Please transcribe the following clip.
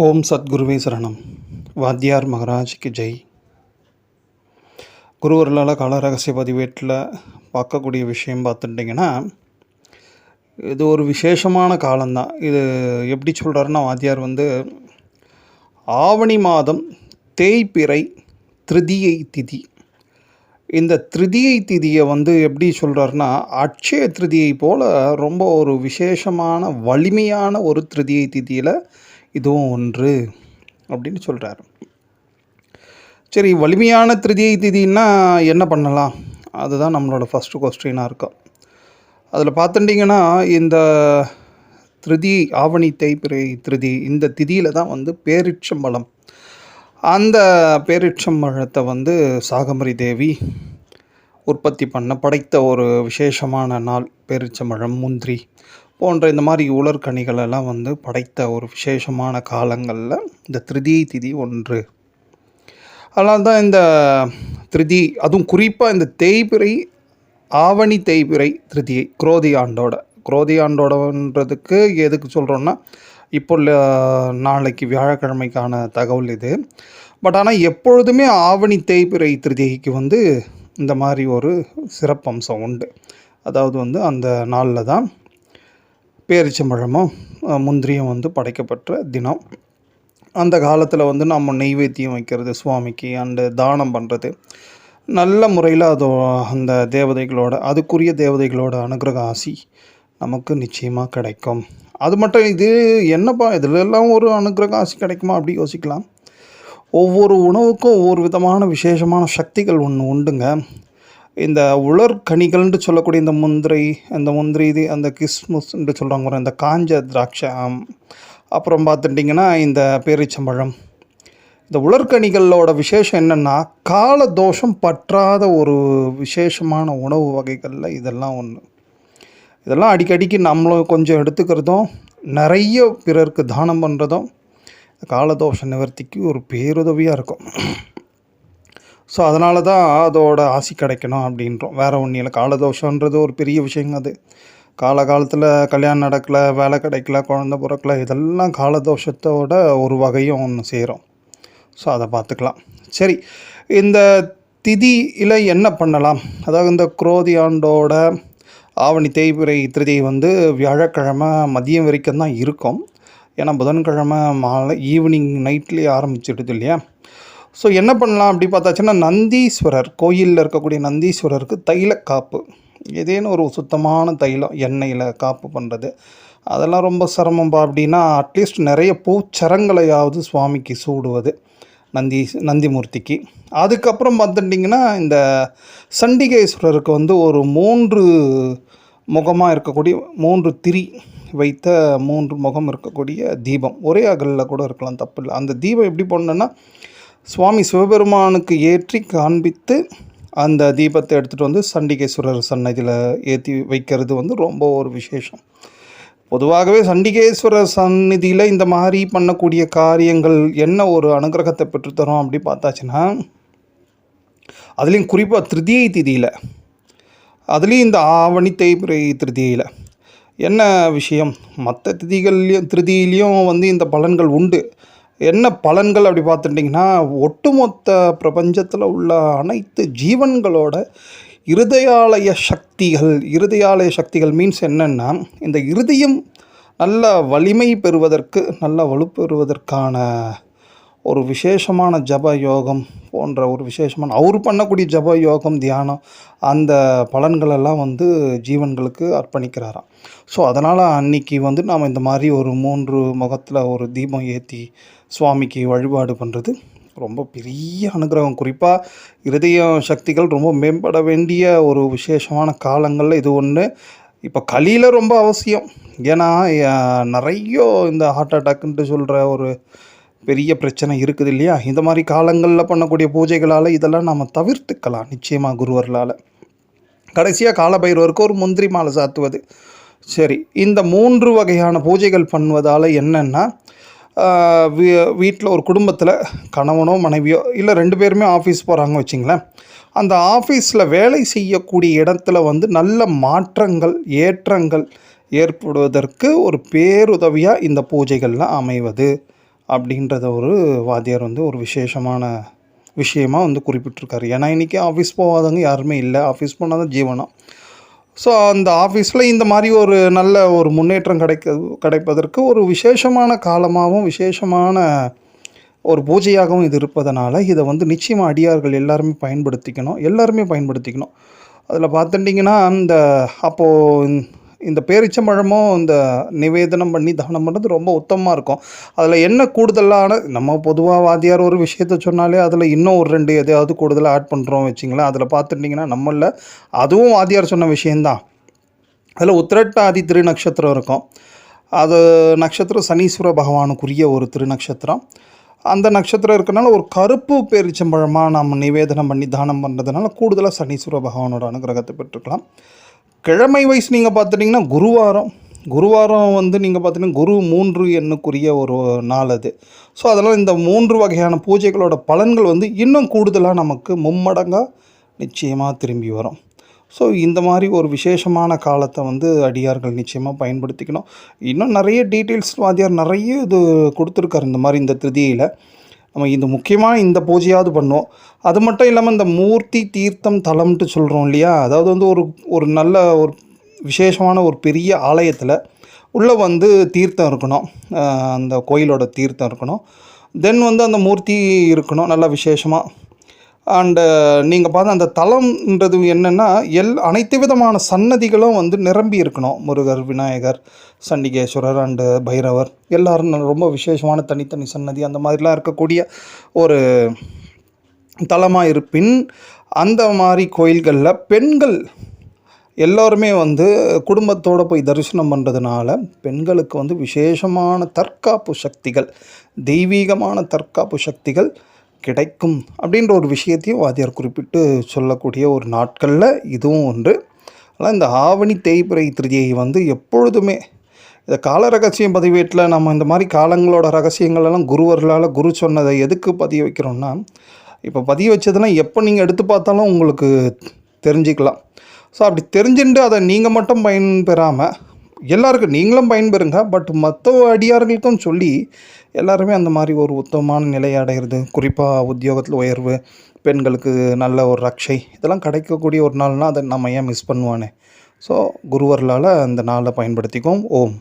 ஓம் சத்குருவே சரணம். வாத்தியார் மகராஜ்க்கு ஜெய். குருவர்களால் கால ரகசிய பதிவேட்டில் பார்க்கக்கூடிய விஷயம் பார்த்துட்டிங்கன்னா இது ஒரு விசேஷமான காலம்தான். இது எப்படி சொல்கிறாருன்னா வாத்தியார் வந்து ஆவணி மாதம் தேய்பிறை திருதியை திதி. இந்த திருதியை திதியை வந்து எப்படி சொல்கிறாருன்னா அட்சய திருதியை போல் ரொம்ப ஒரு விசேஷமான வலிமையான ஒரு திருதியை திதியில் இதுவும் ஒன்று அப்படின்னு சொல்கிறாரு சரி வலிமையான திருதியை திதின்னா என்ன பண்ணலாம்? அதுதான் நம்மளோட ஃபஸ்ட்டு கொஸ்டினாக இருக்கும். அதில் பார்த்துட்டிங்கன்னா இந்த திருதி ஆவணி தைப்பிரை திருதி இந்த திதியில் தான் வந்து பேரிச்சம்பழம். அந்த பேரிச்சம்பழத்தை வந்து சாகமரி தேவி உற்பத்தி பண்ண படைத்த ஒரு விசேஷமான நாள் பேரிச்சம்பழம் முந்திரி. போன்ற இந்த மாதிரி உலர்கனிகளெல்லாம் வந்து படைத்த ஒரு விசேஷமான காலங்களில் இந்த திருதியை திதி ஒன்று. அதனால தான் இந்த திருதி அதுவும் குறிப்பாக இந்த தேய்பிறை ஆவணி தேய்பிறை திருதியை குரோதி ஆண்டோட. குரோதி ஆண்டோடன்றதுக்கு எதுக்கு சொல்கிறோன்னா இப்போ உள்ள நாளைக்கு வியாழக்கிழமைக்கான தகவல் இது. பட் ஆனால் எப்பொழுதுமே ஆவணி தேய்பிறை திருதிகைக்கு வந்து இந்த மாதிரி ஒரு சிறப்பம்சம் உண்டு. அதாவது வந்து அந்த நாளில் தான் பேரிச்சம்பழமும் முந்திரியும் வந்து படைக்கப்பட்ட தினம். அந்த காலத்தில் வந்து நம்ம நெய்வேத்தியம் வைக்கிறது சுவாமிக்கு அண்டு தானம் பண்ணுறது நல்ல முறையில் அதோ அந்த தேவதைகளோட அதுக்குரிய தேவதைகளோட அனுகிரக ஆசி நமக்கு நிச்சயமாக கிடைக்கும். அது மட்டும் இது என்னப்பா இதிலெல்லாம் ஒரு அனுகிரக ஆசி கிடைக்குமா அப்படி யோசிக்கலாம். ஒவ்வொரு உணவுக்கும் ஒவ்வொரு விதமான விசேஷமான சக்திகள் ஒன்று உண்டுங்க. இந்த உலர்கனிகள்னு சொல்லக்கூடிய இந்த முந்திரி அந்த முந்திரி இது அந்த கிஸ்மஸ்ன்ட்டு சொல்கிறாங்க இந்த காஞ்ச திராட்சை அப்புறம் பார்த்துட்டிங்கன்னா இந்த பேரிச்சம்பழம். இந்த உலர்கனிகளோட விசேஷம் என்னென்னா கால தோஷம் பற்றாத ஒரு விசேஷமான உணவு வகைகளில் இதெல்லாம் ஒன்று இதெல்லாம் அடிக்கடிக்கு நம்மளும் கொஞ்சம் எடுத்துக்கிறதும் நிறைய பிறருக்கு தானம் பண்ணுறதும் காலதோஷ நிவர்த்திக்கு ஒரு பேருதவியாக இருக்கும். ஸோ அதனால தான் அதோட ஆசி கிடைக்கணும் அப்படின்றோம். வேறு ஒன்றும் இல்லை. காலதோஷன்றது ஒரு பெரிய விஷயங்க அது. காலகாலத்தில் கல்யாணம் நடக்கல வேலை கிடைக்கல குழந்த பிறக்கல இதெல்லாம் காலதோஷத்தோட ஒரு வகையும் ஒன்று சேரும். ஸோ அதை பார்த்துக்கலாம். சரி இந்த திதியில் என்ன பண்ணலாம்? அதாவது இந்த குரோதி ஆண்டோட ஆவணி தேய்பிரை திருதி வந்து வியாழக்கிழமை மதியம் வரைக்கும் தான் இருக்கும். ஏன்னா புதன்கிழமை மாலை ஈவினிங் நைட்லேயே ஆரம்பிச்சிடுது இல்லையா? ஸோ என்ன பண்ணலாம் அப்படி பார்த்தாச்சுன்னா நந்தீஸ்வரர் கோயிலில் இருக்கக்கூடிய நந்தீஸ்வரருக்கு தைல காப்பு. ஏதேனும் ஒரு சுத்தமான தைலம் எண்ணெயில் காப்பு பண்ணுறது அதெல்லாம் ரொம்ப சிரமம்பா அப்படின்னா அட்லீஸ்ட் நிறைய பூச்சரங்களையாவது சுவாமிக்கு சூடுவது நந்தி நந்திமூர்த்திக்கு. அதுக்கப்புறம் பார்த்துட்டிங்கன்னா இந்த சண்டிகேஸ்வரருக்கு வந்து ஒரு மூன்று முகமாக இருக்கக்கூடிய மூன்று திரி வைத்த மூன்று முகம் இருக்கக்கூடிய தீபம். ஒரே அகலில் கூட இருக்கலாம் தப்பு இல்லை அந்த தீபம் எப்படி போடணுன்னா சுவாமி சிவபெருமானுக்கு ஏற்றி காண்பித்து அந்த தீபத்தை எடுத்துகிட்டு வந்து சண்டிகேஸ்வரர் சன்னதியில் ஏற்றி வைக்கிறது வந்து ரொம்ப ஒரு விசேஷம். பொதுவாகவே சண்டிகேஸ்வரர் சந்நிதியில் இந்த மாதிரி பண்ணக்கூடிய காரியங்கள் என்ன ஒரு அனுகிரகத்தை பெற்றுத்தரும் அப்படி பார்த்தாச்சுன்னா அதுலேயும் குறிப்பாக திருதியை திதியில் அதுலேயும் இந்த ஆவணி தேய்பிரை திருதியில் என்ன விஷயம்? மற்ற திதிகள்லேயும் திருதியிலையும் வந்து இந்த பலன்கள் உண்டு. என்ன பலன்கள் அப்படி பார்த்துட்டிங்கன்னா ஒட்டுமொத்த பிரபஞ்சத்தில் உள்ள அனைத்து ஜீவன்களோட இருதயாலய சக்திகள் இருதயாலய சக்திகள் மீன்ஸ் என்னென்னா இந்த இருதயம் நல்ல வலிமை பெறுவதற்கு நல்ல வலுப்பெறுவதற்கான ஒரு விசேஷமான ஜப யோகம் போன்ற ஒரு விசேஷமான அவர் பண்ணக்கூடிய ஜப யோகம் தியானம் அந்த பலன்களெல்லாம் வந்து ஜீவன்களுக்கு அர்ப்பணிக்கிறாராம். ஸோ அதனால் அன்னைக்கு வந்து நாம் இந்த மாதிரி ஒரு மூன்று முகத்தில் ஒரு தீபம் ஏற்றி சுவாமிக்கு வழிபாடு பண்ணுறது ரொம்ப பெரிய அனுகிரகம். குறிப்பாக இருதய சக்திகள் ரொம்ப மேம்பட வேண்டிய ஒரு விசேஷமான காலங்களில் இது ஒன்று இப்போ கலியில் ரொம்ப அவசியம். ஏன்னா நிறைய இந்த ஹார்ட் அட்டாக்குன்ட்டு சொல்கிற ஒரு பெரிய பிரச்சனை இருக்குது இல்லையா? இந்த மாதிரி காலங்களில் பண்ணக்கூடிய பூஜைகளால் இதெல்லாம் நம்ம தவிர்த்துக்கலாம் நிச்சயமாக குருவர்களால். கடைசியாக காலபைரவருக்கு ஒரு முந்திரி மாலை சாத்துவது. சரி இந்த மூன்று வகையான பூஜைகள் பண்ணுவதால் என்னென்னா வீ வீட்டில் ஒரு குடும்பத்தில் கணவனோ மனைவியோ இல்லை ரெண்டு பேருமே ஆஃபீஸ் போகிறாங்க வச்சிங்களேன். அந்த ஆஃபீஸில் வேலை செய்யக்கூடிய இடத்துல வந்து நல்ல மாற்றங்கள் ஏற்றங்கள் ஏற்படுவதற்கு ஒரு பேருதவியாக இந்த பூஜைகள்லாம் அமைவது. அப்படின்றத ஒரு வாத்தியார் வந்து ஒரு விசேஷமான விஷயமாக வந்து குறிப்பிட்டிருக்காரு. ஏன்னா இன்றைக்கி ஆஃபீஸ் போகாதவங்க யாருமே இல்லை. ஆஃபீஸ் போனால் தான் ஜீவனம். ஸோ அந்த ஆஃபீஸில் இந்த மாதிரி ஒரு நல்ல ஒரு முன்னேற்றம் கிடைக்க கிடைப்பதற்கு ஒரு விசேஷமான காலமாகவும் விசேஷமான ஒரு பூஜையாகவும் இது இருப்பதனால இதை வந்து நிச்சயமாக அடியார்கள் எல்லாருமே பயன்படுத்திக்கணும். எல்லாருமே பயன்படுத்திக்கணும். அதில் பார்த்துட்டிங்கன்னா இந்த அப்போது இந்த பேரிச்சம்பழமும் இந்த நிவேதனம் பண்ணி தானம் பண்ணுறது ரொம்ப உத்தமமாக இருக்கும். அதில் என்ன கூடுதலான நம்ம பொதுவாக வாத்தியார் ஒரு விஷயத்த சொன்னாலே அதில் இன்னும் ஒரு ரெண்டு எதையாவது கூடுதலாக ஆட் பண்ணுறோம் வச்சிங்களேன். அதில் பார்த்துட்டிங்கன்னா நம்மளில் அதுவும் வாத்தியார் சொன்ன விஷயந்தான் அதில் உத்திரட்டாதி திருநக்ஷத்திரம் இருக்கும். அது நட்சத்திரம் சனீஸ்வர பகவானுக்குரிய ஒரு திருநக்ஷத்திரம். அந்த நட்சத்திரம் இருக்கனால ஒரு கருப்பு பேரிச்சம்பழமாக நம்ம நிவேதனம் பண்ணி தானம் பண்ணுறதுனால கூடுதலாக சனீஸ்வர பகவானோட அனுகிரகத்தை பெற்றுக்கலாம். கிழமை வைஸ் நீங்கள் பார்த்துட்டிங்கன்னா குருவாரம். குருவாரம் வந்து நீங்கள் பார்த்தீங்கன்னா குரு மூன்று எண்ணுக்குரிய ஒரு நாள் அது. ஸோ அதனால் இந்த மூன்று வகையான பூஜைகளோட பலன்கள் வந்து இன்னும் கூடுதலாக நமக்கு மும்மடங்காக நிச்சயமாக திரும்பி வரும். ஸோ இந்த மாதிரி ஒரு விசேஷமான காலத்தை வந்து அடியார்கள் நிச்சயமாக பயன்படுத்திக்கணும். இன்னும் நிறைய டீட்டெயில்ஸ் வாத்தியார் நிறைய இது கொடுத்துருக்காரு இந்த மாதிரி இந்த திருதியில். நம்ம இந்த முக்கியமாக இந்த பூஜையாவது பண்ணோம். அது மட்டும் இல்லாமல் இந்த மூர்த்தி தீர்த்தம் தலம்ன்ட்டு சொல்கிறோம் இல்லையா? அதாவது வந்து ஒரு ஒரு நல்ல ஒரு விசேஷமான ஒரு பெரிய ஆலயத்தில் உள்ளே வந்து தீர்த்தம் இருக்கணும். அந்த கோயிலோட தீர்த்தம் இருக்கணும். தென் வந்து அந்த மூர்த்தி இருக்கணும். நல்லா விசேஷமாக அண்டு uh, நீங்கள் பார்த்த அந்த தலம்ன்றது என்னென்னா எல் அனைத்து விதமான சன்னதிகளும் வந்து நிரம்பி இருக்கணும். முருகர் விநாயகர் சண்டிகேஸ்வரர் அண்டு பைரவர். எல்லோரும் ரொம்ப விசேஷமான தனித்தனி சன்னதி. அந்த மாதிரிலாம் இருக்கக்கூடிய ஒரு தலமாக இருப்பின் அந்த மாதிரி கோயில்களில் பெண்கள் எல்லோருமே வந்து குடும்பத்தோடு போய் தரிசனம் பண்ணுறதுனால பெண்களுக்கு வந்து விசேஷமான தற்காப்பு சக்திகள் தெய்வீகமான தற்காப்பு சக்திகள் கிடைக்கும் அப்படின்ற ஒரு விஷயத்தையும் வாத்தியார் குறிப்பிட்டு சொல்லக்கூடிய ஒரு நாட்களில் இதுவும் ஒன்று. ஆனால் இந்த ஆவணி தேய்பிறை திருதியை வந்து எப்பொழுதுமே இந்த கால ரகசியம் பதிவேட்டில் நம்ம இந்த மாதிரி காலங்களோட ரகசியங்களெல்லாம் குருவர்களால் குரு சொன்னதை எதுக்கு பதிய வைக்கிறோம்னா இப்போ பதிய வச்சதெல்லாம் எப்போ நீங்கள் எடுத்து பார்த்தாலும் உங்களுக்கு தெரிஞ்சுக்கலாம். ஸோ அப்படி தெரிஞ்சுட்டு அதை நீங்கள் மட்டும் பயன்பெறாமல் எல்லாருக்கும் நீங்களும் பயன்பெறுங்க. பட் மற்ற அடியார்களுக்கும் சொல்லி எல்லாருமே அந்த மாதிரி ஒரு உத்தமமான நிலையை அடைகிறது குறிப்பாக உத்தியோகத்தில் உயர்வு பெண்களுக்கு நல்ல ஒரு ரக்ஷை இதெல்லாம் கிடைக்கக்கூடிய ஒரு நாள்னால் அதை நம்ம ஏன் மிஸ் பண்ணுவானே? ஸோ குருவர்களால் அந்த நாளை பயன்படுத்திக்குவோம். ஓம்.